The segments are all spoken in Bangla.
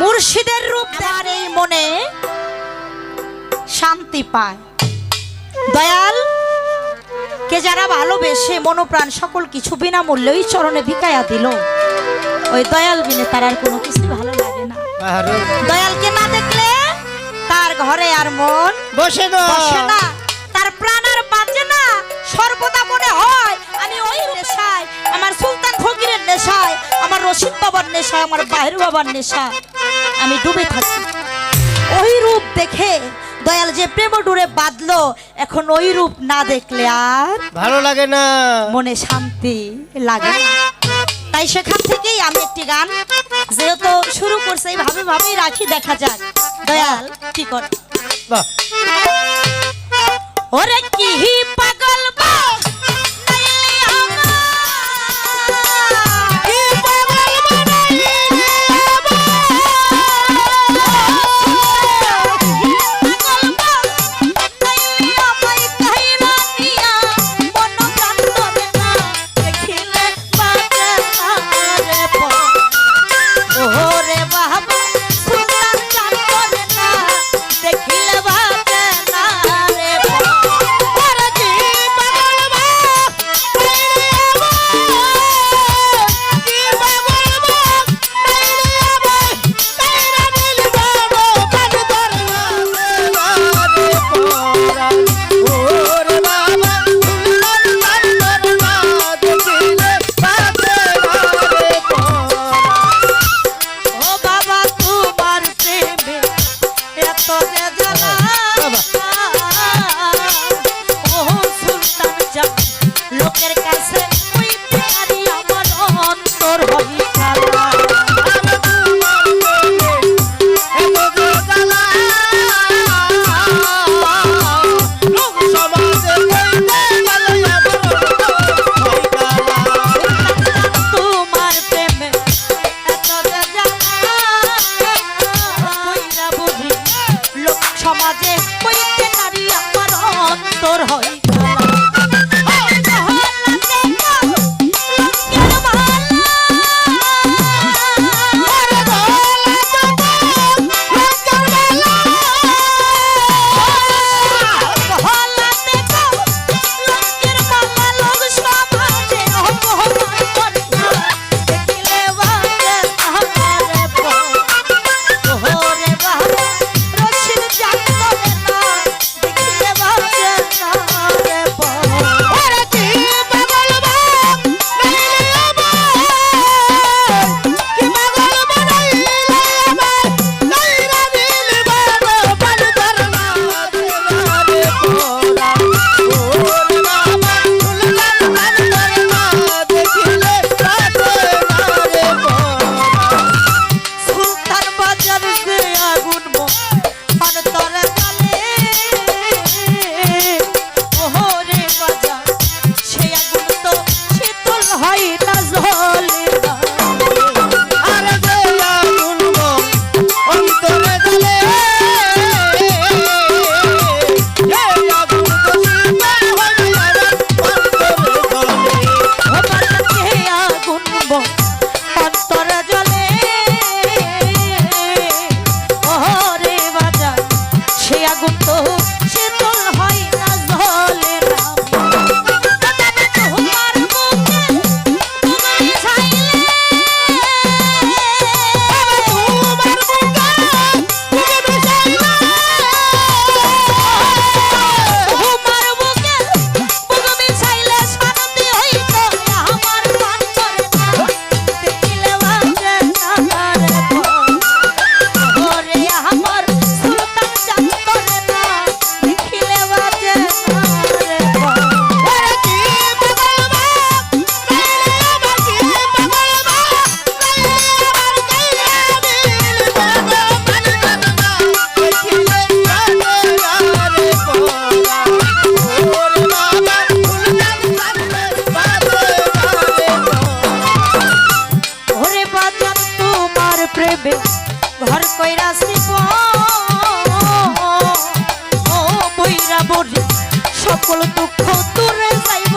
মুর্শিদের রূপ দেওয়ার এই মনে শান্তি পায়। দয়াল কে যারা ভালোবেসে মনোপ্রাণ সকল কিছু বিনামূল্যে ওই চরণে ভিকায়া দিল ওই দয়াল বিনে তার আর কোনো কিছু ভালো লাগে না। দয়ালকে না দেখলে তার ঘরে আর মন বসে না। তার প্রাণ আর বাঁচে না। সর্বদা মনে হয় আমি ওই নেশায় আমার সুলতান ফকিরের নেশায় আমার রশিদ বাবার নেশায় আমার বাহির বাবার নেশায়। আমি ডুবে থাকি। ওই রূপ দেখে দয়াল যে প্রেম ডুরে বাঁধলো এখন ওই রূপ না দেখলে আর ভালো লাগে না। মনে শান্তি লাগে তাই সেখান থেকেই আমি একটি গান যেহেতু শুরু করছে এইভাবে ভাবেই রাখি দেখা যাক। দয়াল কি কর? ওরে কি পাগ দুঃখ তুলে যাইব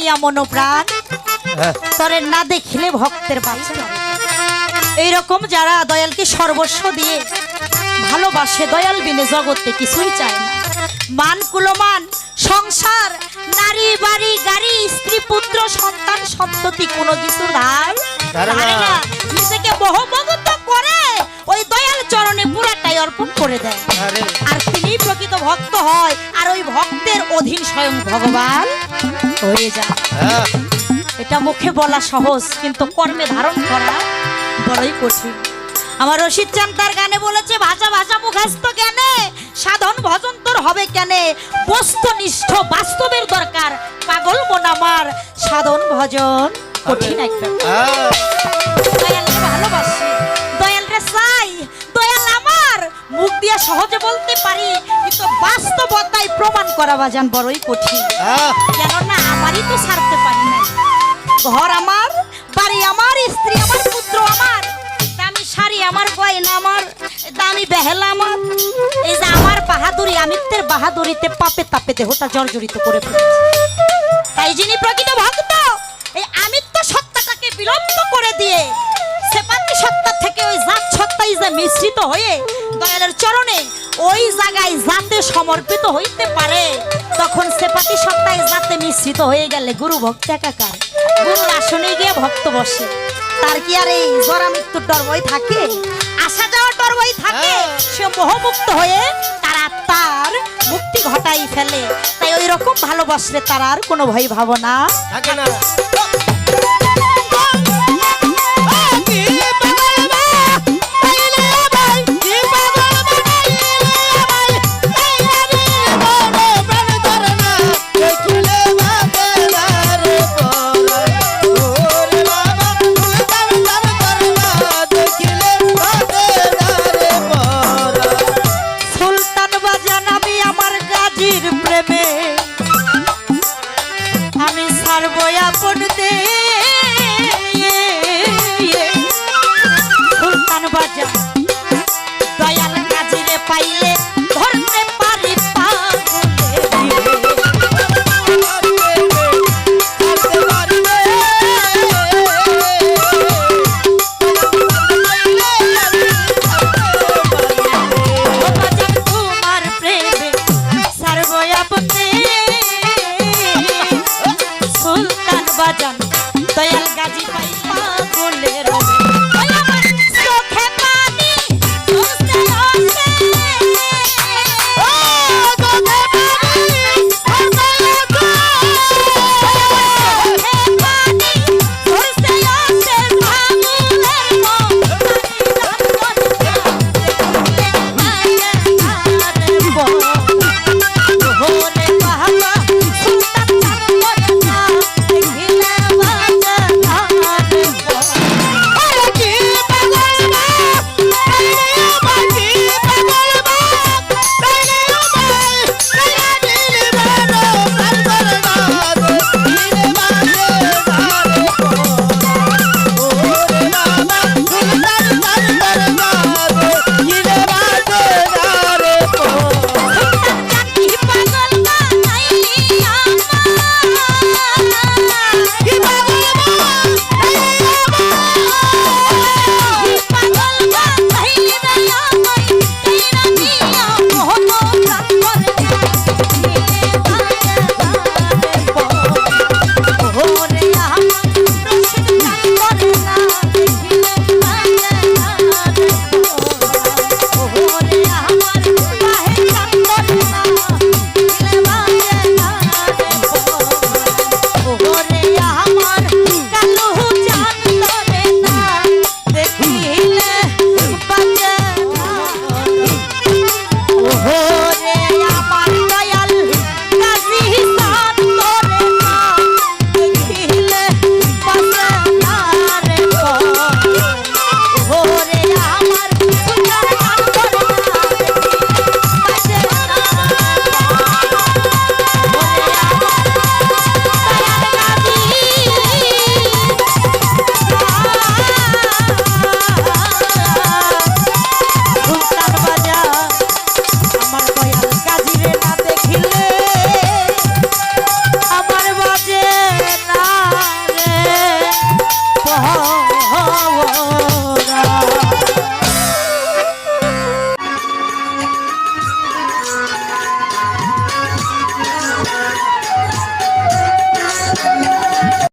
নিয়া মনোপ্রাণ। তরে না দেখিলে ভক্তের বাঁচে এইরকম যারা দয়ালকে সর্বস্ব দিয়ে ভালোবাসে দয়াল বিনে জগতে কিছুই চায় না। মান কুলমান সংসার নারী বাড়ি গাড়ি স্ত্রী পুত্র সন্তান সন্ততি কোনো কিছু ধার না। নিজেকে বহুমগত করে ওই দয়াল চরণে পুরাটাই অর্পণ করে দেয়। আর। তিনি প্রকৃত ভক্ত হয় আর ওই ভক্তের অধীন স্বয়ং ভগবান হয়ে যায়। এটা মুখে বলা সহজ কিন্তু কর্মে ধারণ করা বড়ই কঠিন। আমার রশিদ চান তার গানে বলেছে ভাষা ভাষা মুখাস্ত জ্ঞানে সাধন ভজন তোর হবে কেনে? বস্তুনিষ্ঠ বাস্তবের দরকার পাগল মন আমার। সাধন ভজন কঠিন একটা। করা বাজান বড়ই কঠিন। কেননা আমারই তো ছাড়তে পারি না ঘর আমার বাড়ি আমার স্ত্রী আমার পুত্র আমার দামি শাড়ি আমার গয়না আমার দামি বেহেলা আমার। এই যে আমার বাহাদুরি আমিত্বের বাহাদুরিতে পাপে তাপে দেহটা জর্জরিত করে তাই যিনি প্রকৃত ভক্ত এই আমিত্ব সত্তাটাকে বিলম্ব করে দিয়ে সেপাতি সত্তা থেকে ওই জাত সত্তাই যে মিশ্রিত হয়ে দয়ালের চরণে ওই জায়গায় জাতে সমর্পিত হইতে পারে তখন সেপাতি সত্তায় জাতে মিশ্রিত হয়ে গেলে গুরু ভক্ত একাকার। গুরুর আসনে গিয়ে ভক্ত বসে। তার কি আর এই জরা মৃত্যুর ডর ভয় থাকে? আসা যাওয়ার ডর ভয় থাকে সে মোহমুক্ত হয়ে তারা তার মুক্তি ঘটাই ফেলে। তাই ওই রকম ভালোবাসলে তার আর কোনো ভয় ভাবনা থাকে না।